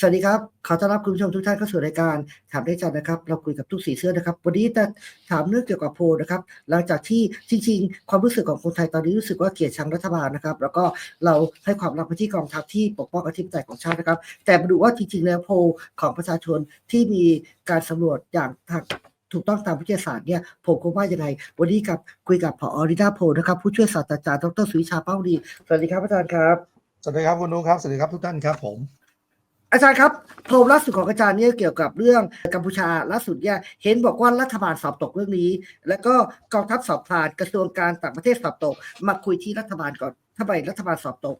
สวัสดีครับ ขอต้อนรับคุณผู้ชมทุกท่านเข้าสู่รายการถามได้จันนะครับ เราคุยกับทุกสีเสื้อนะครับ วันนี้จะถามเรื่องเกี่ยวกับโพลนะครับ หลังจากที่จริงๆ ความรู้สึกของคนไทยตอนนี้รู้สึกว่าเกลียดชังรัฐบาลนะครับ แล้วก็เราให้ความรักไปที่กองทัพที่ปกป้องอธิปไตยของชาตินะครับ แต่มาดูว่าจริงๆ แล้วโพลของประชาชนที่มีการสำรวจอย่างทางถูกต้องตามวิทยาศาสตร์เนี่ยผมก็ว่ายังไง วันนี้กับคุยกับผอริดาโพลนะครับผู้ช่วยศาสตราจารย์ดรสุวิชาเป้าดี สวัสดีครับอาจารย์ครับ สวัสดีครับคุณนุ้ครับ สวัสดีครับทุกท่านครับผม อาจารย์ครับโพลล่าสุดของอาจารย์เนี่ยเกี่ยวกับเรื่องกัมพูชาล่าสุดเนี่ยเห็นบอกว่ารัฐบาลสอบตกเรื่องนี้ แล้วก็กองทัพสอบผ่านกระทรวงการต่างประเทศสอบตก มาคุยที่รัฐบาลก่อนทำไมรัฐบาลสอบตก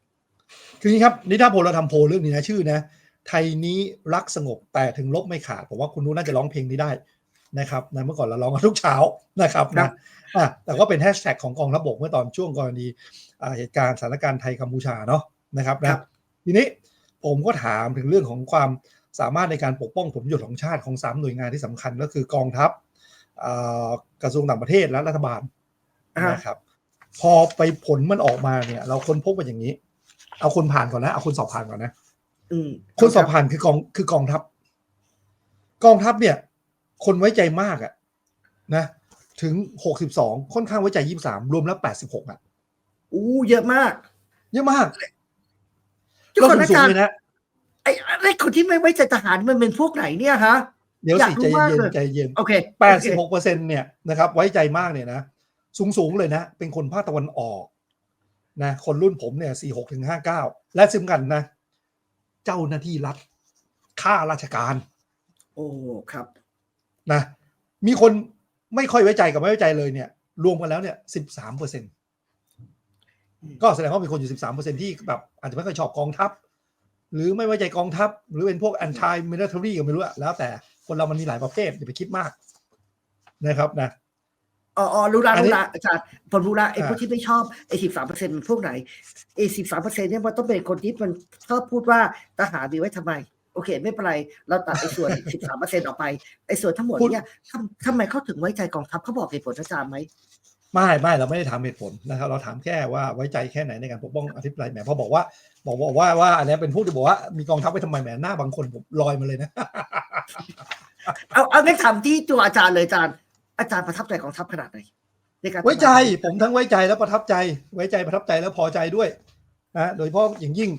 คืออย่างนี้ครับนิดาโพลเราทำโพลเรื่องนี้นะชื่อนะ ไทยนี้รักสงบแต่ถึงลบไม่ขาดผมว่าคุณนุ้น่าจะร้องเพลงนี้ได้นะครับนะเมื่อก่อนเราร้องกันทุกเช้านะครับครันะบอะแต่ก็เป็นแฮชแท็กของกองทัพบกเมื่อตอนช่วงกรณีอ่าเหตุการณ์สถานการณ์ไทยกัมพูชาเนาะนะครับนะทีนี้ ผมก็ถามถึงเรื่องของความสามารถในการปกป้องผลประโยชน์ของชาติของสามหน่วยงานที่สำคัญก็คือกองทัพอ่ากระทรวงต่างประเทศและรัฐบาลอ่านะครับ พอไปผลมันออกมาเนี่ย เราค้นพบว่าอย่างนี้ เอาคนผ่านก่อนนะเอาคนสอบผ่านก่อนนะอืมคนสอบผ่านคือกองคือกองทัพ กองทัพเนี่ย คนไว้ใจมากอะนะถึงหกสิบสองค่อนข้างไว้ใจยี่สามรวมแล้วแปดสิบหกอะอู้เยอะมาก เยอะมากทุ กก็คนสูอางจารย์ๆเลยนะไอ้ไอ้คนที่ไม่ไว้ใจทหารมันเป็นพวกไหนเนี่ยฮะเดี๋ยวอยากสิรู้ใจมากเย็นเลยใจเย็นโอเคแปดสิบหกเปอร์เซ็นเนี่ยนะครับไว้ใจมากเนี่ยนะสูงสูงๆเลยนะ เป็นคนภาคตะวันออกนะคนรุ่นผมเนี่ยสี่หกถึงห้าเก้าและสำคัญนะ เจ้าหน้าที่รัฐข้าราชการ โอ้ครับนะมีคนไม่ค่อยไว้ใจกับไม่ไว้ใจเลยเนี่ย รวมกันแล้วเนี่ยสิบสามเปอร์เซ็น ก็แสดงว่ามีคนอยู่สิบสามเปอร์เซ็นที่แบบอาจจะไม่ค่อยชอบกองทัพ หรือไม่ไว้ใจกองทัพ หรือเป็นพวก anti military ก็ไม่รู้อะแล้วแต่คนเรามันมีหลายประเภทอย่าไปคิดมากนะครับนะอ๋ออ๋อรู้ละอันนี้รู้ละอาจารย์ผมรู้ละไอ้อ่าพวกที่ไม่ชอบไอ้สิบสามเปอร์เซ็นต์พวกไหนไอ้สิบสามเปอร์เซ็นต์เนี่ยมันต้องเป็นคนที่มันชอบพูดว่าทหารมีไว้ทำไม โอเค ไม่เป็นไร เราตัดไอ้ส่วนสิบสามเปอร์เซ็นต์ออกไปไอ้ส่วนทั้งหมดเนี่ยทำทำไมเขาถึงไว้ใจกองทัพเขาบอกเหตุผลอาจารย์ไหม ไม่ไม่เราไม่ได้ถามเหตุผลนะครับ เราถามแค่ว่าไว้ใจแค่ไหนในการปกป้องอธิปไตยแหมพอบอกว่า บอกบอกว่าว่าอันนี้เป็นผู้ที่บอกว่ามีกองทัพไว้ทำไมแหมหน้าบางคนผมลอยมาเลยนะ เอาเอางั้นถามที่ตัวอาจารย์เลยอาจารย์ อาจารย์ประทับใจกองทัพขนาดไหนในการไว้ใจผมทั้งไว้ใจและประทับใจ ไว้ใจประทับใจและพอใจด้วยนะโดยเฉพาะอย่างยิ่ง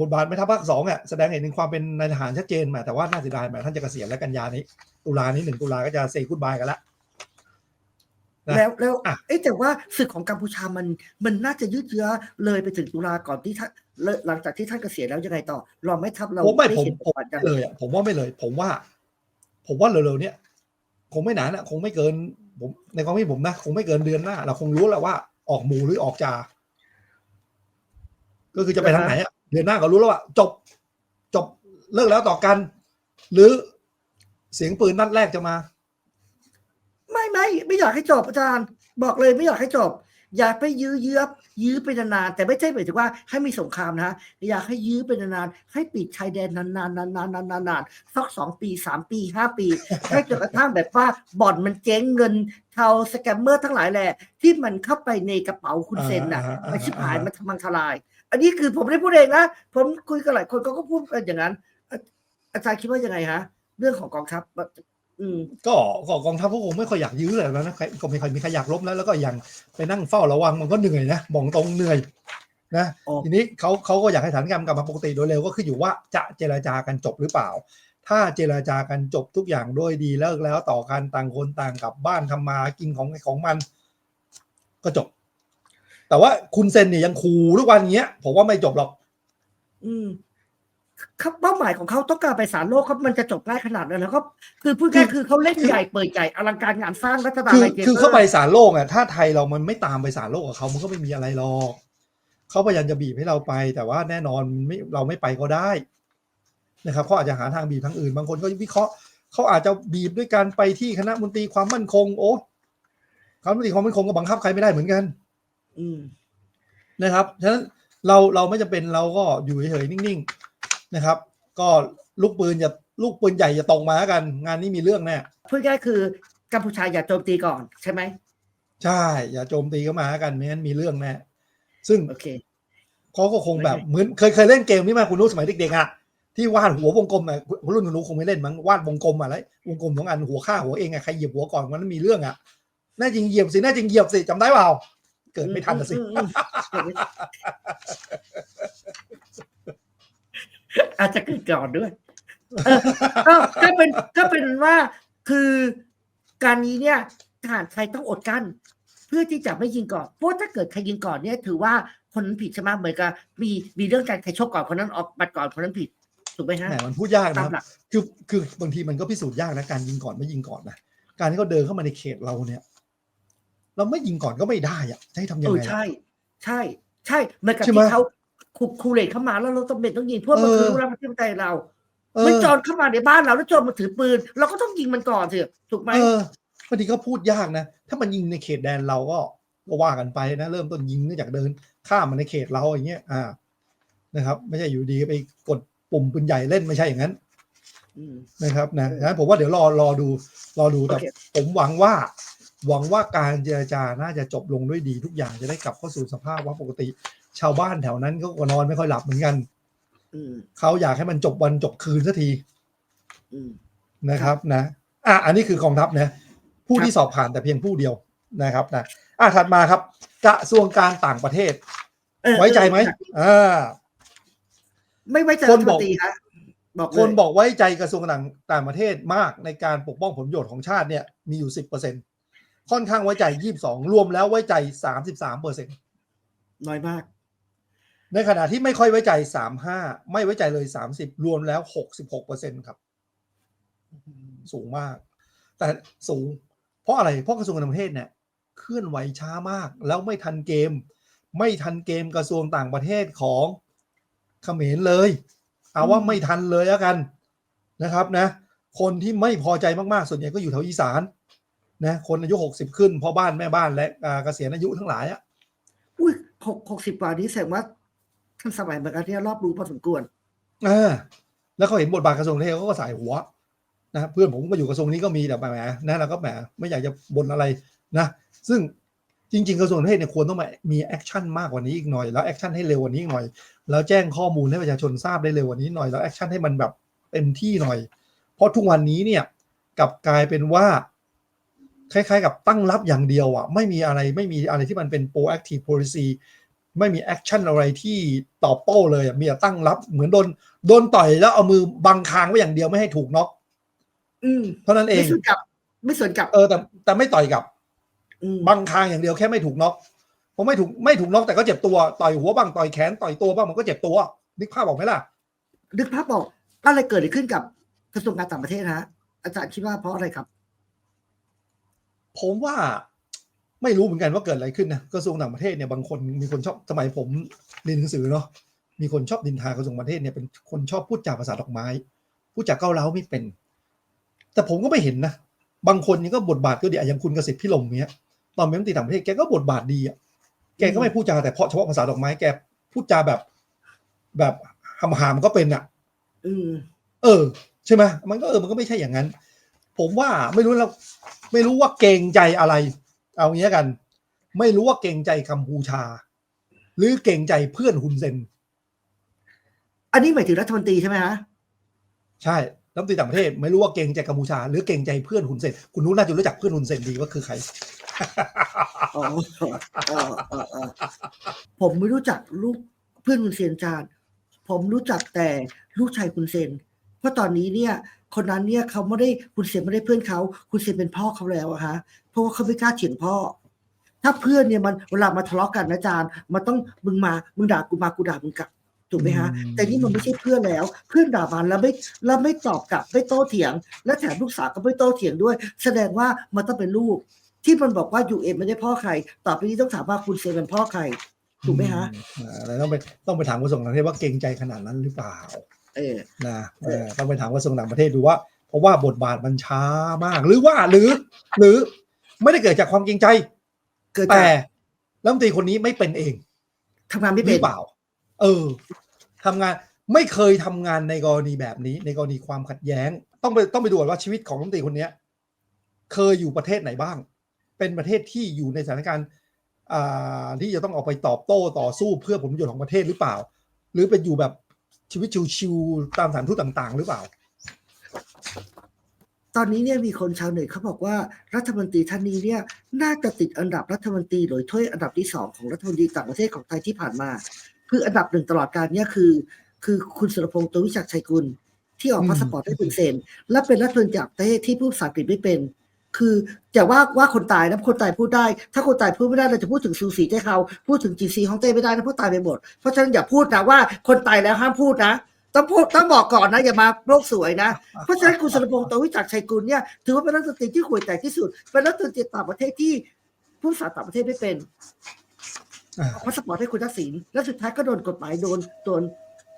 บทบาทแม่ทัพภาคสองอะแสดงเห็นถึงความเป็นนายทหารชัดเจนมาแต่ว่าน่าเสียดายแหมท่านจะเกษียณแล้วกันยานี้ ตุลานี้หนึ่งตุลาก็จะเซย์กูดบายกันละนะ แล้วแล้วอะเอ๊ะแต่ว่าศึกของกัมพูชามันมันน่าจะยืดเยื้อเลยไปถึงตุลาก่อนที่ท่านเลยหลังจากที่ท่านเกษียณแล้วยังไงต่อเราไม่ทับเราผมไม่ด้ผมเห็นผมบทบาทยังไม่เลยอะผมว่าไม่เลย ผมว่า ผมว่าเร็วๆเนี้ยคงไม่นานอะ คงไม่เกิน ผมในความคิดผมนะคงไม่เกินเดือนหน้าเราคงรู้แล้วว่าออกหมูหรือออกจา ก็คือจะไปทางไหนอะเดือนหน้าก็รู้แล้วว่าจบ จบเลิกแล้วต่อกัน หรือเสียงปืนนัดแรกจะมา ไม่ไม่อยากให้จบอาจารย์ บอกเลยไม่อยากให้จบ อยากไปยื้อเยื้อยื้อไปนานๆแต่ไม่ใช่หมายถึงว่าให้มีสงครามนะอยากให้ยื้อไปนานๆให้ปิดชายแดนนานๆนานๆนานๆนานสักสองปีสามปีห้าปีให้จนกระทั่งแบบว่าบ่อนมันเจ๊งเงินเทาสแกมเมอร์ทั้งหลายแหละที่มันเข้าไปในกระเป๋าคุณเซนน่ะมันชิบหายมันทำมังทลาย อันนี้คือผมไม่ได้พูดเองนะผมคุยกับหลายคนเขาก็พูดกันอย่างนั้นอาอาจารย์คิดว่ายังไงฮะเรื่องของกองทัพ อืมก็ก็กองทัพก็คงไม่ค่อยอยากยื้อเลยแล้วนะใครก็ไม่ค่อยมีใครอยากลบแล้ว แล้วก็ยังไปนั่งเฝ้าระวังมันก็เหนื่อยนะบอกตรงเหนื่อยนะอ๋อทีนี้เขาเขาก็อยากให้สถานการณ์กลับมาปกติโดยเร็วก็คืออยู่ว่าจะเจรจากันจบหรือเปล่า ถ้าเจรจากันจบทุกอย่างด้วยดีเลิกแล้วต่อกันต่างคนต่างกลับบ้านทำมากินของของมัน ก็จบ แต่ว่าคุณเซนเนี่ยยังคูทุกวันอย่างเงี้ยผมว่าไม่จบหรอก อืม เขาเป้าหมายของเขาต้องการไปสารโลกครับมันจะจบง่ายขนาดนั้นแล้วก็คือพูดง่ายๆคือเขาเล่นใหญ่เปิดใหญ่อลังการงานสร้างรัฐบาลคืออะไรเจคือเข้าไปสารโลกอะถ้าไทยเรามันไม่ตามไปสารโลกกับเขามันก็ไม่มีอะไรหรอกเขาพยายามจะบีบให้เราไป แต่ว่าแน่นอนไม่เราไม่ไปก็ได้นะครับเขาอาจจะหาทางบีบทางอื่น บางคนก็วิเคราะห์เขาอาจจะบีบด้วยการไปที่คณะมนตรีความมั่นคง โอ้คณะมนตรีความมั่นคงก็บังคับใครไม่ได้เหมือนกัน อืมนะครับฉะนั้นเราเราไม่จำเป็นเราก็อยู่เฉยๆนิ่งๆ นะครับ ก็ลูกปืนอย่าลูกปืนใหญ่อย่าตกมาแล้วกัน งานนี้มีเรื่องแน่พูดง่ายๆคือกัมพูชาอย่าโจมตีก่อนใช่ไหมใช่ อย่าโจมตีเข้ามาแล้วกันไม่งั้นมีเรื่องแน่ซึ่งโอเคเขาก็คงแบบเหมือนเคยเคยเล่นเกมนี้มาคุณรู้สมัยเด็กๆอะที่วาดหัววงกลมอะรุ่นหนูคงไม่เล่นมั้งวาดวงกลมอะไรวงกลมสองอันหัวข้าหัวเองอะใครเหยียบหัวก่อนวันนั้นมีเรื่องอะแน่จริงเหยียบสิแน่จริงเหยียบสิจำได้เปล่าเกิดไม่ทันนะสิ อืมอืมอืมอาจจะเกิดก่อนด้วยเออก็ก็เป็นก็เป็นว่าคือการนี้เนี่ยทหารไทยต้องอดกั้นเพื่อที่จะไม่ยิงก่อนเพราะถ้าเกิดใครยิงก่อนเนี่ย ถือว่าคนนั้นผิดใช่ไหมเหมือนกับมีมีเรื่องการใครชกก่อนคนนั้นออกบัตรก่อนคนนั้นผิดถูกไหมฮะแหมมันพูดยากตานะมหลักคือคือบางทีมันก็พิสูจน์ยากนะการยิงก่อนไม่ยิงก่อนนะการที่เขาเดินเข้ามาในเขตเราเนี่ย เราไม่ยิงก่อนก็ไม่ได้อะจะให้ทำยัเองอไงอะใช่ ใช่ ใช่เหมือนกับใช่ไหมที่เขา คูคูเลตเข้ามาแล้วเราต้องเป็นต้องยิงเพราะมันเออคือรู้แล้วมันที่ใจเราเอมันอโจรเข้ามาในบ้านเราแล้วโจรมาถือปืน เราก็ต้องยิงมันก่อนสิถูกไหมเออบางทีก็พูดยากนะ ถ้ามันยิงในเขตแดนเราก็ก็ว่ากันไปนะ เริ่มต้นยิงเนื่องจากเดิน ข้ามมาในเขตเราอย่างเงี้ยอ่านะครับ ไม่ใช่อยู่ดีไปกดปุ่มปืนใหญ่เล่นไม่ใช่อย่างนั้นมนะครับนะเอองั้นผมว่าเดี๋ยวรอรอดูรอดูแต่โอเคผมหวังว่า หวังว่าการเจรจาน่าจะจบลงด้วยดีทุกอย่างจะได้กลับเข้าสู่สภาพว่าปกติ ชาวบ้านแถวนั้นก็นอนไม่ค่อยหลับเหมือนกันอืมเขาอยากให้มันจบวันจบคืนสักทีอืมนะครับ นะ อะอันนี้คือกองทัพนะผู้ครับที่สอบผ่านแต่เพียงผู้เดียวนะครับ นะอะถัดมาครับกระทรวงการต่างประเทศเออไว้ใจไหมเอออ่าไม่ไว้ใจครันฐบมอกนตรีฮะบอกเลยคนบอกไว้ใจกระทรวงต่างต่างประเทศมากในการปกป้องผลประโยชน์ของชาติเนี่ยมีอยู่สิบเปอร์เซ็นค่อนข้างไว้ใจยี่สิบสองรวมแล้วไว้ใจสามสิบสามเปอร์เซ็นน้อยมาก ในขณะที่ไม่ค่อยไว้ใจสามห้าไม่ไว้ใจเลยสามสิบรวมแล้วหกสิบหกเปอร์เซ็นครับ สูงมาก แต่สูง เพราะอะไร เพราะกระทรวงการต่างประเทศเนี่ยเคลื่อนไหวช้ามาก แล้วไม่ทันเกม ไม่ทันเกมกระทรวงต่างประเทศของเขมรเลย เอาว่าอืมไม่ทันเลยแล้วกันนะครับนะ คนที่ไม่พอใจมากๆ ส่วนใหญ่ก็อยู่แถวอีสานนะคนอายุหกสิบขึ้นพ่อบ้านแม่บ้านและอ่าเกษียณอายุทั้งหลายอะอุ้ยหกหกสิบกว่านี้แสดงว่า ท่านสมัยเหมือนกันที่รอบรู้พอสมควรอ่าแล้วเขาเห็นบทบาทกระทรวงเทศเขาก็สายหัวนะเพื่อนผมก็อยู่กระทรวงนี้ก็มีแต่แหมนะเราก็แหมไม่อยากจะบ่นอะไรนะ ซึ่งจริง ๆ กระทรวงเทศเนี่ยควรต้องมามีแอคชั่นมากกว่านี้อีกหน่อย แล้วแอคชั่นให้เร็วกว่านี้อีกหน่อย แล้วแจ้งข้อมูลให้ประชาชนทราบได้เร็วกว่านี้หน่อยแล้วแอคชั่นให้มันแบบเต็มที่หน่อย เพราะทุกวันนี้เนี่ยกลับกลายเป็นว่า คล้าย ๆ กับตั้งรับอย่างเดียวอะไม่มีอะไรไม่มีอะไรที่มันเป็น proactive policy ไม่มีแอคชั่นอะไรที่ตอบโต้เลยอะมีแต่ตั้งรับ เหมือนโดนโดนต่อยแล้วเอามือบังคางไว้อย่างเดียวไม่ให้ถูกน็อกอืมเท่านั้นเองไม่สวนกลับ ไม่สวนกลับ เออแต่แต่ไม่ต่อยกลับอืมบังคางอย่างเดียวแค่ไม่ถูกน็อกผมไม่ถูกไม่ถูกน็อกแต่ก็เจ็บตัวต่อยหัวบ้างต่อยแขนต่อยตัวบ้างมันก็เจ็บตัว นึกภาพบอกไหมล่ะ นึกภาพบอกอะไรเกิดขึ้นกับกระทรวงการต่างประเทศนะฮะอาจารย์คิดว่าเพราะอะไรครับ ผมว่า ไม่รู้เหมือนกันว่าเกิดอะไรขึ้นนะกระทรวงต่างประเทศเนี่ยบางคนมีคนชอบสมัยผมเรียนหนังสือเนาะมีคนชอบดินทากระทรวงต่างประเทศเนี่ยเป็นคนชอบพูดจาภาษาดอกไม้พูดจาเก้าวเล้าไม่เป็น แต่ผมก็ไม่เห็นนะบางคนนี่ก็บทบาทก็ดีอะอย่างคุณกสิทธิ์พิลมเนี้ยตอนเป็นรัฐมนตรีต่างประเทศแกก็บทบาทดีอะแกก็ไม่พูดจาแต่เพราะเฉพาะภาษาดอกไม้แกพูดจาแบบ แบบหำหามๆก็เป็นอะอืมเออ ใช่ไหมมันก็เออมันก็ไม่ใช่อย่างนั้น ผมว่าไม่รู้เราไม่รู้ว่าเกรงใจอะไร เอางี้กัน ไม่รู้ว่าเกรงใจกัมพูชา หรือเกรงใจเพื่อนฮุนเซน อันนี้หมายถึงรัฐมนตรีใช่ไหมฮะใช่รัฐมนตรีต่างประเทศ ไม่รู้ว่าเกรงใจกัมพูชา หรือเกรงใจเพื่อนฮุนเซน คุณรู้น่าจะรู้จักเพื่อนฮุนเซนดีว่าคือใครอ๋อเออเออเออผมไม่รู้จักลูกเพื่อนคุณเซนจานผมรู้จักแต่ลูกชายคุณเซน เพราะตอนนี้เนี่ย คนนั้นเนี่ยเขาไม่ได้คุณเซนไม่ได้เพื่อนเขา คุณเซนเป็นพ่อเขาแล้วอะฮะเพ ราะว่าเขาไม่กล้าเถียงพ่อ ถ้าเพื่อนเนี่ยมันเวลามาทะเลาะกันนะอาจารย์ มันต้องมึงมามึงด่ากูมากูด่ามึงกลับถูกไหมฮะอืมแต่นี่มันไม่ใช่เพื่อนแล้ว เพื่อนด่ามันแล้วไม่แล้วไม่ตอบกลับไม่โต้เถียง และแถมลูกสาวก็ไม่โต้เถียงด้วย แสดงว่ามันต้องเป็นลูก ที่มันบอกว่ายูเอ็ไม่ได้พ่อใคร ต่อไปนี้ต้องถามว่าคุณเซนเป็นพ่อใครถูกไหมฮะอืมอ่าแล้วต้องไปต้องไปถามกระทรวงต่างประเทศว่าเกรงใจขนาดนั้นหรือเปล่า เออนะเออต้องไปถามกระทรวงต่างประเทศดูว่า เพราะว่าบทบาทมันช้ามาก หรือว่าหรือ หรือ ไม่ได้เกิดจากความเกรงใจ เกิดแต่จากรัฐมนตรีคนนี้ไม่เป็นเอง ทำงานไม่หเป็รืน อเปล่า เออทำงานไม่เคยทำงานในกรณีแบบนี้ ในกรณีความขัดแย้ง ต้องไปต้องไปดูก่อนว่าชีวิตของรัฐมนตรีคนเนี้ย เคยอยู่ประเทศไหนบ้าง เป็นประเทศที่อยู่ในสถานการณ์อ่าที่จะต้องออกไปตอบโต้ต่อสู้เพื่อผลประโยชน์ของประเทศหรือเปล่า หรือเป็นอยู่แบบชีวิตชิวๆตามสถานทูตต่าง ๆ หรือเปล่า ตอนนี้เนี่ยมีคนชาวเน็ตเขาบอกว่ารัฐมนตรีท่านนี้เนี่ยน่าจะติดอันดับรัฐมนตรีหรือถ้วยอันดับที่สองของรัฐมนตรีต่างประเทศของไทยที่ผ่านมา คืออันดับหนึ่งตลอดการเนี่ยคือ คือคุณสุรพงษ์ตัววิจักชัยกุล ที่ออกพาสปอร์ตให้คุณเซน และเป็นรัฐมนตรีจากประเทศที่พูดภาษาอังกฤษไม่เป็น คือจะว่าว่าคนตายนะคนตายพูดได้ ถ้าคนตายพูดไม่ได้เราจะพูดถึงซูสีเจ้เขาพูดถึงจีซีฮ่องเต้ไม่ได้นะเพราะตายไปหมดเพราะฉะนั้นอย่าพูดนะว่าคนตายแล้วห้ามพูดนะ ต้องพูดต้องบอกก่อนนะ อย่ามาโลกสวยนะ เพราะฉะนั้นคุณสรพงษ์ตัววิจักรชัยกุลเนี่ยถือว่าเป็นรัฐมนตรีที่ห่วยแตกที่สุด เป็นรัฐมนตรีต่างประเทศที่พูดภาษาต่างประเทศไม่เป็นอ่าเอาพาสปอร์ตให้คุณทักษิณแล้วสุดท้ายก็โดนกฎหมายโดนโดน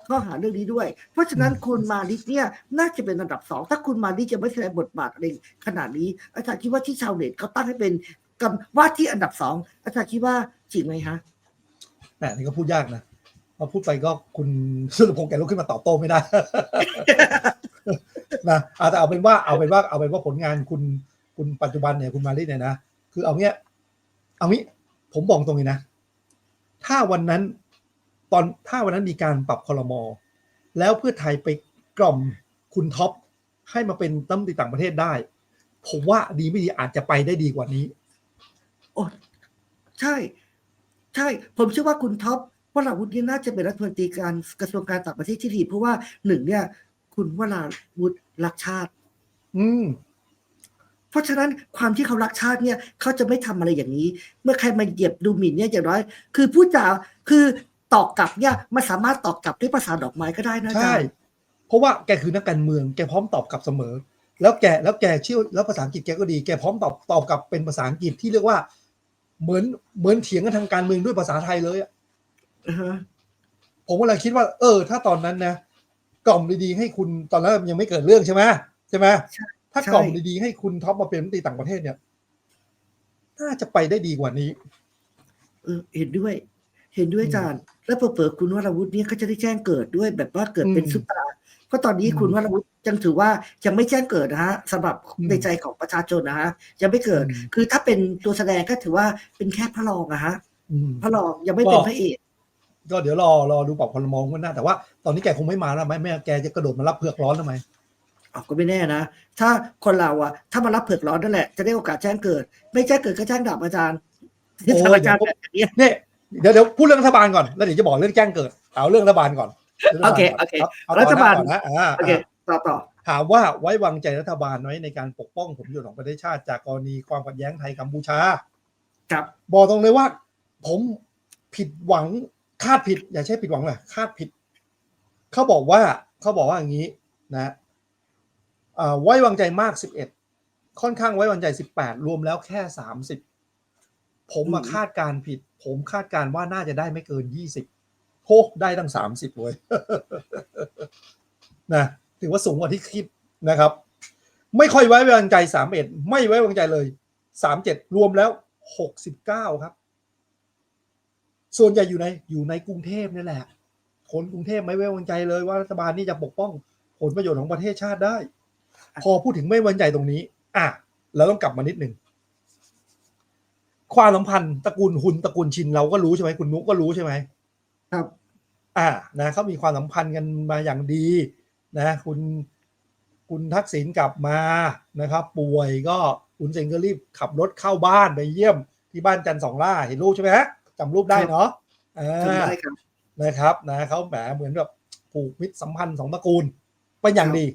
ข้อหาเรื่องนี้ด้วย เพราะฉะนั้นคุณมาลิกเนี่ยน่าจะเป็นอันดับสองถ้าคุณมาลิกจะไม่แสดงบทบาทอะไรขนาดนี้ อาจารย์คิดว่าที่ชาวเน็ตเขาตั้งให้เป็นกำว่าที่อันดับสองอาจารย์คิดว่าจริงไหมฮะแหมนี่ก็พูดยากนะ พอพูดไปก็คุณสุรพงษ์แกลุกขึ้นมาตอบโต้ไม่ได้ นะเอาแต่เอาเป็นว่าเอาเป็นว่าเอาเป็นว่าผลงานคุณคุณปัจจุบันเนี่ยคุณมาริเนี่ยนะคือเอาเงี้ย เอางี้ผมบอกตรงนี้นะ ถ้าวันนั้น ตอนถ้าวันนั้นมีการปรับคอรมอแล้วเพื่อไทยไปกล่อมคุณท็อปให้มาเป็นตั้มตีต่างประเทศได้ ผมว่าดีไม่ดีอาจจะไปได้ดีกว่านี้ โอ้ใช่ ใช่ ผมเชื่อว่าคุณท็อป วราวุฒิเนี่ยน่าจะเป็นรัฐมนตรีการกระทรวงการต่างประเทศที่ดี เพราะว่าหนึ่งเนี่ย คุณวราวุฒิรักชาติ อืมเพราะฉะนั้นความที่เขารักชาติเนี่ยเขาจะไม่ทำอะไรอย่างนี้ เมื่อใครมาเหยียบดูหมิ่นเนี่ยอย่างน้อย คือพูดจาคือตอกกลับเนี่ยมันสามารถตอกกลับด้วยภาษาดอกไม้ก็ได้นะอาใช่จารย์เพราะว่าแกคือนักการเมืองแกพร้อมตอบกลับเสมอ แล้วแกแล้วแกเชื่อแล้วภาษาอังกฤษแกก็ดีแกพร้อมตอบตอบกลับเป็นภาษาอังกฤษที่เรียกว่า เหมือนเหมือนเถียงกันทางการเมืองด้วยภาษาไทยเลยอะอือฮะ ผมก็เลยคิดว่า เออ ถ้าตอนนั้นนะกล่อมดีๆให้คุณตอนนั้นยังไม่เกิดเรื่องใช่ไหมใช่ไหมถ้ากล่อมดีๆให้คุณท็อปมาเป็นรัฐมนตรีต่างประเทศเนี่ยน่าจะไปได้ดีกว่านี้ เออ เห็นด้วย เห็นด้วยอาจารย์ แล้วเปิดคุณวราวุฒิเนี่ยก็จะได้แจ้งเกิดด้วยแบบว่าเกิดเป็นอืมซุปตาร์เพราะตอนนี้อืมคุณวราวุฒิยังถือว่ายังไม่แจ้งเกิดนะฮะสำหรับอืมในใจของประชาชนนะฮะยังไม่เกิดอืมคือถ้าเป็นตัวแสดงก็ถือว่าเป็นแค่พระรองอะฮะอืมพระรองยังไม่เป็นก็พระเอก ก็เดี๋ยวรอรอดูปรับคอรมองกันหน้า แต่ว่าตอนนี้แกคงไม่มาแล้วไหมแม่แกจะกระโดดมารับเผือกร้อนทำไมอาวก็ไม่แน่นะ ถ้าคนเราอะถ้ามารับเผือกร้อนนั่นแหละจะได้โอกาสแจ้งเกิด ไม่แจ้งเกิดก็แจ้งดับอาจารย์โอ้ยสถานการณ์แบบนี้เนี่ยเดี๋ยวเดี๋ยวพูดเรื่องรัฐบาลก่อนแล้วเดี๋ยวจะบอกเรื่องแจ้งเกิด เอาเรื่องรัฐบาลก่อนโอเคโอเคเอารัฐบาลก่อนนะอ่าโอเคต่อต่อถามว่าไว้วางใจรัฐบาลไว้ในการปกป้องผลประโยชน์ของประเทศชาติ จากกรณีความขัดแย้งไทยกัมพูชาครับบอกตรงเลยว่า ผมผิดหวัง คาดผิด อย่าใช้ผิดหวังเลยคาดผิด เขาบอกว่าเขาบอกว่าอย่างนี้นะอ่าไว้วางใจมากสิบเอ็ดค่อนข้างไว้วางใจสิบแปดรวมแล้วแค่สามสิบผมมาอืมคาดการณ์ผิด ผมคาดการณ์ว่าน่าจะได้ไม่เกินยี่สิบโหได้ตั้งสามสิบเลยนะถือว่าสูงกว่าที่คิดนะครับ ไม่ค่อยไว้วางใจสามเอ็ดไม่ไว้วางใจเลยสามเจ็ดรวมแล้วหกสิบเก้าครับ ส่วนใหญ่อยู่ในอยู่ในกรุงเทพนี่แหละ คนกรุงเทพไม่ไว้วางใจเลยว่ารัฐบาลนี่จะปกป้องผลประโยชน์ของประเทศชาติได้ พอพูดถึงไม่ไว้วางใจตรงนี้ อะเราต้องกลับมานิดหนึ่งความสัมพันธ์ตระกูลหุนตระกูลชินเราก็รู้ใช่ไหมคุณนุกก็รู้ใช่ไหมครับ อ่านะเขามีความสัมพันธ์กันมาอย่างดี นะ คุณคุณทักษิณกลับมานะครับ ป่วยก็คุณเซงก็รีบขับรถเข้าบ้านไปเยี่ยมที่บ้านจันทร์สองล่าเห็นรูปใช่ไหมฮะ จำรูปได้เนาะอ่จำาได้ครับนะครับนะเขาแหมเหมือนแบบผูกมิตรสัมพันธ์สองตระกูลเป็นอย่างดี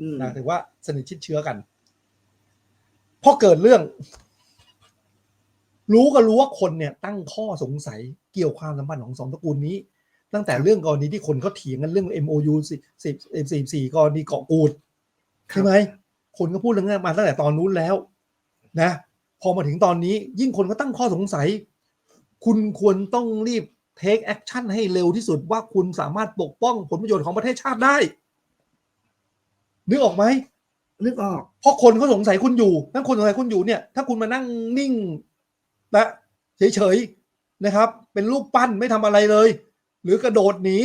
อืมนะถือว่าสนิทชิดเชื้อกันพอเกิดเรื่อง รู้ก็รู้ว่าคนเนี่ย ตั้งข้อสงสัยเกี่ยวความสัมพันธ์ของสองตระกูลนี้ ตั้งแต่เรื่องกรณีที่คนเขาเถียงกันเรื่อง MOU สิบสิบสิบสี่กรณีเกาะกูดใช่ไหมคนก็พูดเรื่องนี้มาตั้งแต่ตอนนู้นแล้ว นะ พอมาถึงตอนนี้ ยิ่งคนก็ตั้งข้อสงสัย คุณควรต้องรีบ take action ให้เร็วที่สุดว่าคุณสามารถปกป้องผลประโยชน์ของประเทศชาติได้ นึกออกไหมนึกออกเพราะคนเขาสงสัยคุณอยู่ถ้าคนสงสัยคุณอยู่เนี่ย ถ้าคุณมานั่งนิ่งและเฉยๆนะครับ เป็นรูปปั้นไม่ทำอะไรเลย หรือกระโดดหนี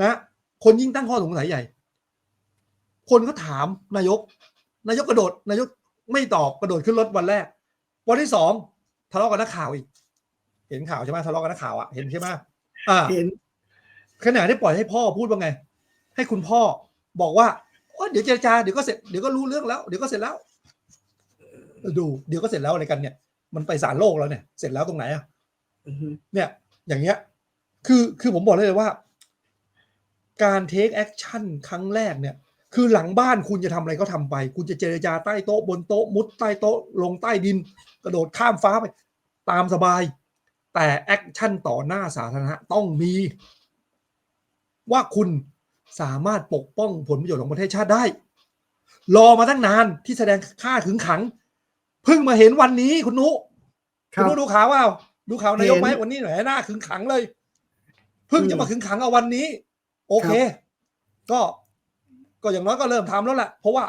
นะ คนยิ่งตั้งข้อสงสัยใหญ่ คนก็ถามนายก นายกกระโดด นายกไม่ตอบกระโดดขึ้นรถวันแรก วันที่สองทะเลาะกับนักข่าวอีก เห็นข่าวใช่ไหมทะเลาะกับนักข่าวอะเห็นใช่ไหมอ่าเห็นขณะที่ปล่อยให้พ่อพูดว่าไง ให้คุณพ่อบอกว่าโอ้เดี๋ยวเจรจาเดี๋ยวก็เสร็จเดี๋ยวก็รู้เรื่องแล้ว เดี๋ยวก็เสร็จแล้ว ดูเดี๋ยวก็เสร็จแล้วอะไรกันเนี่ย มันไปศาลโลกแล้วเนี่ย เสร็จแล้วตรงไหนอะอือฮึเนี่ย อย่างเงี้ย คือคือผมบอกเลยเลยว่า การเทคแอคชั่นครั้งแรกเนี่ย คือหลังบ้านคุณจะทำอะไรก็ทำไป คุณจะเจรจาใต้โต๊ะบนโต๊ะมุดใต้โต๊ะลงใต้ดิน กระโดดข้ามฟ้าไป ตามสบาย แต่แอคชั่นต่อหน้าสาธารณะต้องมี ว่าคุณสามารถปกป้องผลประโยชน์ของประเทศชาติได้ รอมาตั้งนานที่แสดงค่าขึงขัง เพิ่งมาเห็นวันนี้คุณนุคคุณรับนุดูข่าวว่าดูข่าวนายกไหมเห็นวันนี้หน่อยหน้าขึงขังเลย เพิ่งจะมาขึงขังเอาวันนี้ โอเค ก็ก็อย่างน้อยก็เริ่มทำแล้วแหละเพราะว่า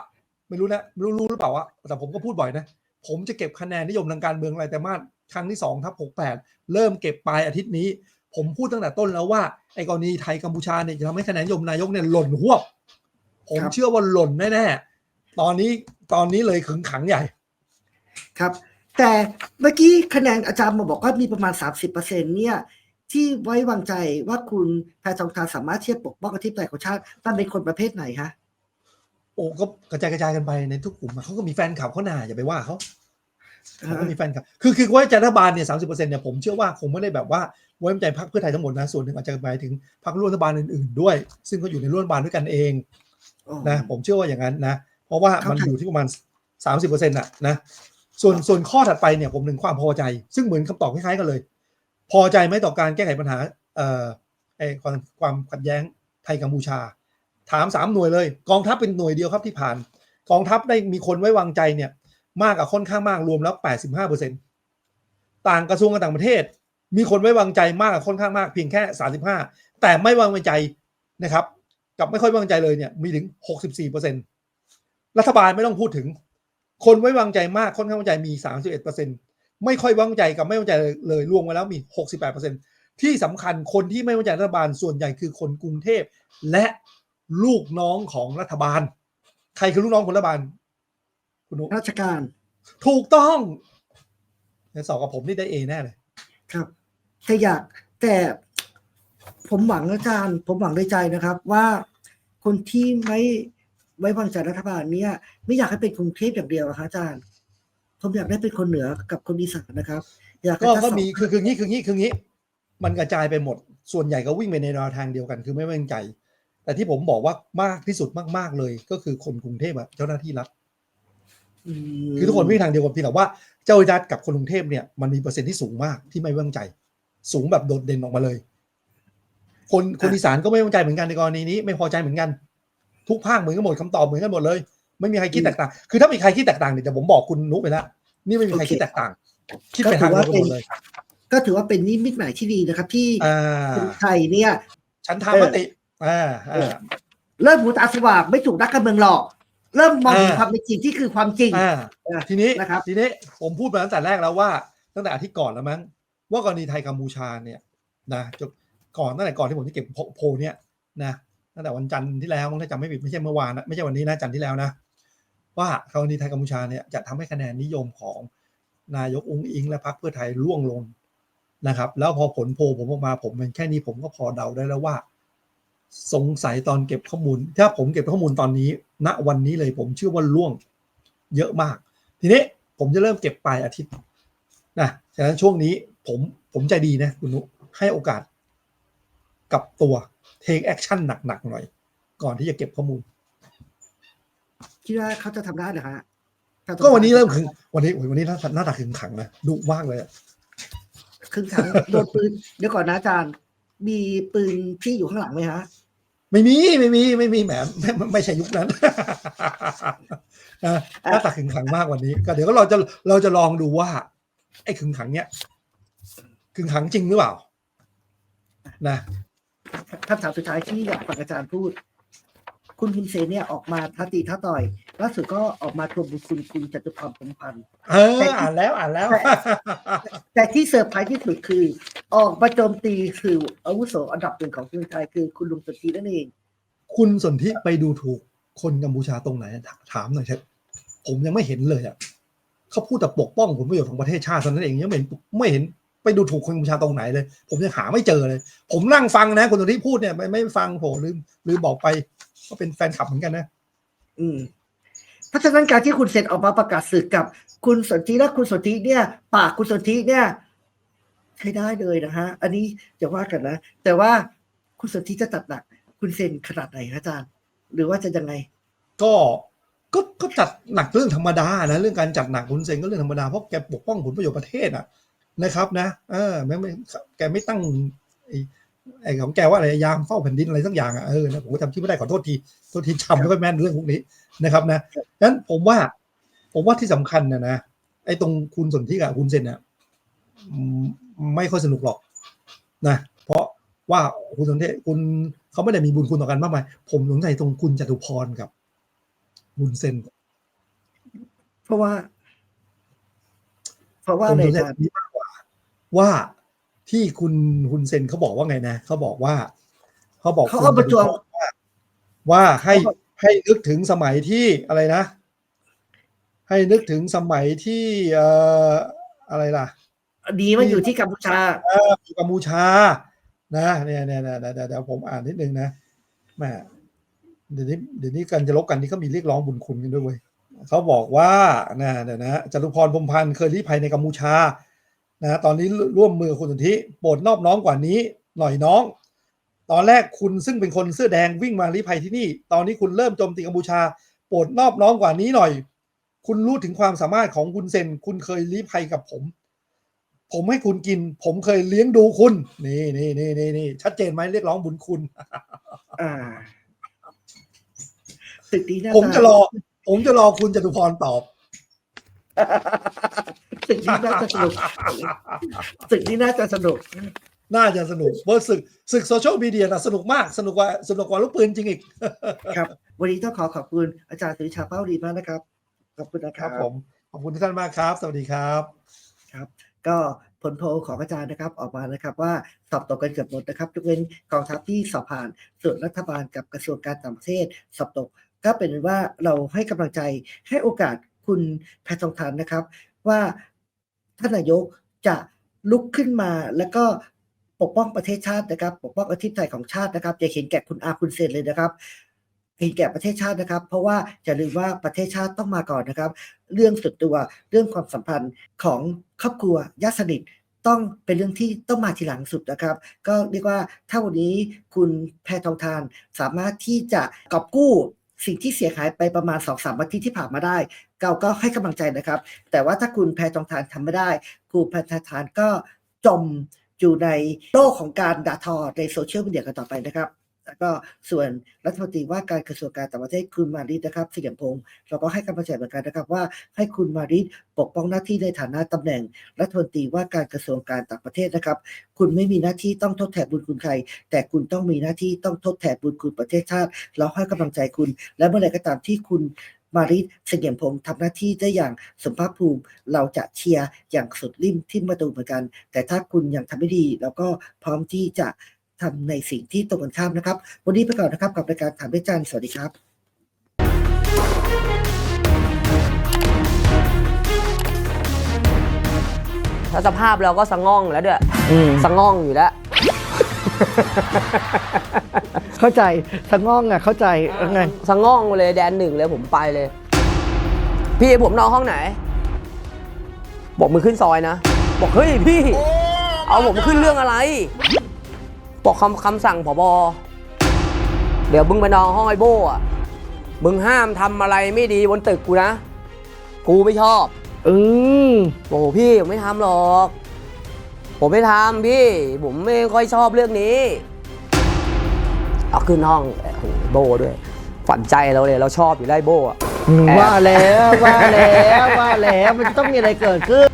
ไม่รู้นะไม่รู้รู้หรือเปล่าวะแต่ผมก็พูดบ่อยนะ ผมจะเก็บคะแนนนิยมทางการเมืองอะไรแต่มาส ครั้งที่สองทับหกแปดเริ่มเก็บปลายอาทิตย์นี้ ผมพูดตั้งแต่ต้นแล้วว่าไอ้กรณีไทยกัมพูชาเนี่ยจะทำให้คะแนนนิยมนายกเนี่ยหล่นหวบ ผมครับเชื่อว่าหล่นแน่ๆตอนนี้ตอนนี้เลยขึงขังใหญ่ ครับ แต่เมื่อกี้คะแนนอาจารย์มาบอกว่ามีประมาณ 30%เนี่ยที่ไว้วางใจว่าคุณแพทองทานสามารถที่จะปกป้องอธิปไตยของชาติท่านเป็นคนประเภทไหนคะโอ้ก็กระจายกระจายกันไปในทุกกลุ่มอะเขาก็มีแฟนคลับเขาหนาอย่าไปว่าเขา เขาก็มีแฟนคลับคือคือไว้ใจรัฐบาลเนี่ยสามสิบเปอร์เซ็นต์เนี่ยผมเชื่อว่าคงไม่ได้แบบว่าไว้ใจพรรคเพื่อไทยทั้งหมดนะส่วนหนึ่งอาจจะไปถึงพรรคร่วมรัฐบาลอื่นๆด้วย ซึ่งก็อยู่ในร่วมรัฐบาลด้วยกันเองอ๋อนะผมเชื่อว่าอย่างนั้นนะ เพราะว่าเข้าใจมันอยู่ที่ประมาณสามสิบเปอร์เซ็นต์ะนะส่วนส่วนข้อถัดไปเนี่ยผมถึงความพอใจ ซึ่งเหมือนคำตอบคล้ายๆกันเลย พอใจไหมต่อการแก้ไขปัญหาเอ่อไอความความขัดแย้งไทยกัมพูชา ถามสามหน่วยเลย กองทัพเป็นหน่วยเดียวครับที่ผ่าน กองทัพได้มีคนไว้วางใจเนี่ย มากกับค่อนข้างมากรวมแล้ว 85เปอร์เซ็นต่างกระทรวงการต่างประเทศ มีคนไว้วางใจมากกับค่อนข้างมากเพียงแค่ 35 แต่ไม่วางใจนะครับ กับไม่ค่อยวางใจเลยเนี่ยมีถึง 64เปอร์เซ็นรัฐบาลไม่ต้องพูดถึง คนไว้วางใจมากค่อนข้างวางใจมี 31เปอร์เซ็นไม่ค่อยวางใจกับไม่ไว้วางใจเลยรวมมาแล้วมี 68เปอร์เซ็นที่สำคัญคนที่ไม่ไว้วางใจรัฐบาลส่วนใหญ่คือคนกรุงเทพและลูกน้องของรัฐบาล ใครคือลูกน้องของรัฐบาล คุณนุราชการ ถูกต้องในสอบกับผมนี่ได้เอแน่เลย ครับ แต่อยากแต่ผมหวังอาจารย์ ผมหวังในใจนะครับ ว่าคนที่ไม่ไว้วางใจรัฐบาลเนี่ยไม่อยากให้เป็นกรุงเทพอย่างเดียวอะครับอาจารย์ ผมอยากได้เป็นคนเหนือกับคนอีสานนะครับ อยากให้ก็ทั้งก็สองมีคือคืองี้คืองี้คืองี้ มันกระจายไปหมด ส่วนใหญ่ก็วิ่งไปในแนวทางเดียวกัน คือไม่ไว้วางใจ แต่ที่ผมบอกว่ามากที่สุดมากๆเลย ก็คือคนกรุงเทพอะเจ้าหน้าที่รัฐม คือทุกคนวิ่งทางเดียวกันเพียงแต่ว่าเจ้าหน้าที่รัฐกับคนกรุงเทพเนี่ยมันมีเปอร์เซ็นต์ที่สูงมากที่ไม่ไว้วางใจ สูงแบบโดดเด่นออกมาเลย คนคนอีสานก็ไม่ไว้วางใจเหมือนกันในกรณีนี้ ไม่พอใจเหมือนกัน ทุกภาคเหมือนกันหมดคำตอบเหมือนกันหมดเลย ไม่มีใครคิดแตกต่าง คือถ้ามีใครคิดแตกต่างเนี่ยแต่ผมบอกคุณนุ๊กไปแล้วนี่ไม่มีใครคิดแตกต่าง คิดไปทางเดียวกันหมดเลย ก็ถือว่าเป็นนิมิตหมายที่ดีนะครับ ที่อ่าคนไทยเนี่ย ฉันทามติอ่าอ่าเริ่มหูตาสว่างไม่ถูกนักการเมืองหลอก เริ่มมองเห็นอ่าความเป็นจริงที่คือความจริง อ่าเออทีนี้นะครับ ทีนี้ผมพูดมาตั้งแต่แรกแล้วว่า ตั้งแต่อาทิตย์ก่อนแล้วมั้งว่ากรณีไทยกัมพูชาเนี่ยนะจบก่อนตั้งแต่ก่อนที่ผมจะเก็บโพโพลเนี่ยนะตั้งแต่วันจันทร์ที่แล้วถ้าจำไม่ผิดไม่ใช่เมื่อวานนะไม่ใช่วันนี้นะจันทร์ที่แล้วนะว่ากรณีไทยกัมพูชาเนี่ยจะทำให้คะแนนนิยมของนายกอุ้งอิง และพรรคเพื่อไทยร่วงลงนะครับ แล้วพอผลโพลผมออกมาผมเป็นแค่นี้ผมก็พอเดาได้แล้วว่า สงสัยตอนเก็บข้อมูล ถ้าผมเก็บข้อมูลตอนนี้ณวันนี้เลยผมเชื่อว่าล่วงเยอะมาก ทีนี้ผมจะเริ่มเก็บปลายอาทิตย์นะฉะนั้นช่วงนี้ผมผมใจดีนะคุณนุให้โอกาสกับตัว take action หนักๆหน่อย ก่อนที่จะเก็บข้อมูล คิดว่าเขาจะทำได้เหรอฮะถ้าต้องก็วันนี้เริ่มขึงวันนี้โอ้ยวันนี้หน้าหน้าตาขึงขังนะดุมากเลยอะครึ่งถังโดนปืนเดี๋ยวก่อนนะอาจารย์มีปืนที่อยู่ข้างหลังไหมฮะ ไม่มีไม่มีไม่มีแหมไม่ไม่ไม่ใช่ยุคนั้นนะหน้าตาขึงขังมากวันนี้ ก็เดี๋ยวก็เราจะเราจะลองดูว่า ไอ้ขึงขังเนี้ยขึงขังจริงหรือเปล่า นะคำถามสุดท้ายที่อยากฟังอาจารย์พูด คุณพิมเซนเนี่ยออกมาท้าตีท้าต่อยล่าสุดก็ออกมาทวงบุญคุณคุณจตุพรพรหมพันธ์เอออ่านแล้วอ่านแล้ว แต่ที่เซอร์ไพรส์ที่สุดคือ ออกมาโจมตีคืออาวุโสอันดับหนึ่งของเมืองไทยคือคุณลุงสนทีนั่นเอง คุณสนธิไปดูถูกคนกัมพูชาตรงไหนถถามหน่อยเถอะผมยังไม่เห็นเลยอะเขาพูดแต่ปกป้องผลประโยชน์ของประเทศชาติเท่านั้นเองยังไม่เห็นไม่เห็นไปไปดูถูกคนกัมพูชาตรงไหนเลย ผมยังหาไม่เจอเลย ผมนั่งฟังนะคนที่พูดเนี่ยไม่ไม่ฟังโหลืมลืมบอกไป ก็เป็นแฟนคลับเหมือนกันนะ อืมเพราะฉะนั้นการที่คุณเซ็นออกมาประกาศศึกกับ คุณสนธิและคุณสนธิเนี่ย ปากคุณสนธิเนี่ยใช้ได้เลยนะฮะ อันนี้จะว่ากันนะ แต่ว่าคุณสนธิจะตัดหนัก คุณเซ็นขนาดไหนคะอาจารย์ หรือว่าจะยังไง ก็ก็ก็จัดหนักเรื่องธรรมดานะเรื่องการจัดหนักคุณเซนก็เรื่องธรรมดาเพราะแกปกป้องผลประโยชน์ประเทศอะนะครับ นะเออไม่ไม่แกไม่ตั้ง ไอ้ของแกว่าอะไรยามเฝ้าแผ่นดินอะไรสักอย่างอะเออนะผมก็จำชื่อไม่ได้ขอโทษทีโทษทีจำไม่ค่อยแม่นเรื่องพวกนี้นะครับนะงั้นผมว่า ผมว่าที่สำคัญนะนะไอ้ตรงคุณสนธิกับคุณเซนเนี่ยไม่ค่อยสนุกหรอกนะเพราะว่าคุณสนธิคุณเขาไม่ได้มีบุญคุณต่อกันมากมายผมสงสัยตรงคุณจตุพรกับบุญเซนเพราะว่า เพราะว่าผมอะไรสนอาใจจารย์นี้มากกว่า ว่า ที่คุณคุณเซนเขาบอกว่าไงนะเขาบอกว่าเขาบอกเขาเอาประจวบคุณว่าว่าให้ให้นึกถึงสมัยที่อะไรนะ ให้นึกถึงสมัยที่เอ่ออะไรล่ะ ดีมันอยู่ที่กัมพูชาเอออยู่กัมพูชา นะเนี่ยเนี่ยเนี่ยเดี๋ยวเดี๋ยวเดี๋ยวผมอ่านนิดนึงนะแหม่เดี๋ยวนี้เดี๋ยวนี้กันจะลบกันนี่ก็มีเรียกร้องบุญคุณกันด้วยเว้ยเขาบอกว่านะเดี๋ยวนะจตุพรพรหมพันธ์เคยลี้ภัยในกัมพูชา นะตอนนี้ร่วมมือกับคุณสนธิโปรดนอบน้อมกว่านี้ หน่อยน้อง ตอนแรกคุณซึ่งเป็นคนเสื้อแดงวิ่งมาลี้ภัยที่นี่ ตอนนี้คุณเริ่มโจมตีกัมพูชา โปรดนอบน้อมกว่านี้หน่อย คุณรู้ถึงความสามารถของคุณเซน คุณเคยลี้ภัยกับผม ผมให้คุณกิน ผมเคยเลี้ยงดูคุณ นี่นี่นี่นี่นี่ชัดเจนไหมเรียกร้องบุญคุณอ่าตึกนี้น่าผมจะรอ ผมจะรอคุณจตุพรตอบ ตึกนี้น่าจะสนุกตึกนี้น่าจะสนุก น่าจะสนุกเพราะศึกศึกโซเชียลมีเดียนะสนุกมาก สนุกกว่าสนุกกว่าลูกปืนจริงอีก ครับ วันนี้ต้องขอขอบคุณอาจารย์สุริชาเป้าดีมากนะครับ ขอบคุณนะคครัรับบผม ขอบคุณทุกท่านมากครับ สวัสดีครับ ครับ ก็ผลโพลของอาจารย์นะครับออกมานะครับว่าสอบตกกันเกือบหมดนะครับยกเว้นกองทัพที่สอบผ่านส่วนรัฐบาลกับกระทรวงการต่างประเทศสอบตก ก็เป็นว่าเราให้กำลังใจให้โอกาส คุณแพทองทานนะครับ ว่าท่านนายกจะลุกขึ้นมาแล้วก็ปกป้องประเทศชาตินะครับ ปกป้องอาทิตย์ไทยของชาตินะครับอย่าเห็นแก่คุณอาคุณเซนเลยนะครับเห็นแก่ประเทศชาตินะครับ เพราะว่าอย่าลืมว่าประเทศชาติต้องมาก่อนนะครับ เรื่องส่วนตัวเรื่องความสัมพันธ์ของครอบครัวญาติสนิทต้องเป็นเรื่องที่ต้องมาทีหลังสุดนะครับ ก็เรียกว่าถ้าวันนี้คุณแพทองทานสามารถที่จะกอบกู้ สิ่งที่เสียหายไปประมาณ2อสามอาทิตย์ที่ผ่านมาได้เราก็ให้กำลังใจนะครับ แต่ว่าถ้าคุณแพทองทานทำไม่ได้คุณแพทองทานก็จมอยู่ในโลกของการด่าทอในโซเชียลมีเดียกันต่อไปนะครับ แล้วก็ส่วนรัฐมนตรีว่าการกระทรวงการต่างประเทศคุณมาริดนะครับสยามพงศ์เราก็ให้กำลังใจเหมือนกันนะครับว่าให้คุณมาริดปกป้องหน้าที่ในฐานะตำแหน่งรัฐมนตรีว่าการกระทรวงการต่างประเทศนะครับ คุณไม่มีหน้าที่ต้องทดแทนบุญคุณใคร แต่คุณต้องมีหน้าที่ต้องทดแทนบุญคุณประเทศชาติ เราให้กำลังใจคุณ และเมื่อไหร่ก็ตามที่คุณมาริดเสงี่ยมพงศ์ทำหน้าที่ได้อย่างสมภาคภูมิ เราจะเชียร์อย่างสุดริมที่ประตูเหมือนกัน แต่ถ้าคุณยังทำไม่ดี เราก็พร้อมที่จะ ทำในสิ่งที่ตรงกันข้ามนะครับ วันนี้ไปก่อนนะครับกับรายการถามได้จันทร์สวัสดีครับแล้วสภาพเราก็สะง่องแล้วด้วยสะง่องอยู่แล้ว เข้าใจสะง่องอะเข้าใจไงสะง่องเลยแดนหนึ่งเลยผมไปเลย พี่ผมนอนห้องไหน บอกมือขึ้นซอยนะ บอกเฮ้ยพี่ เอาผมขึ้นเรื่องอะไร บอกคำคำสั่งผบเดี๋ยวมึงไปนอนห้องไอ้โบ้อะมึงห้ามทำอะไรไม่ดีบนตึกกูนะ กูไม่ชอบ อืมโอ้โหพี่ผมไม่ทำหรอก ผมไม่ทำพี่ ผมไม่ค่อยชอบเรื่องนี้ เอาขึ้นห้องโอ้โหโบด้วย ฝันใจเราเลยเราชอบอยู่ได้โบอะ ว่าแล้วว่าแล้วว่าแล้วมันจะต้องมีอะไรเกิดขึ้น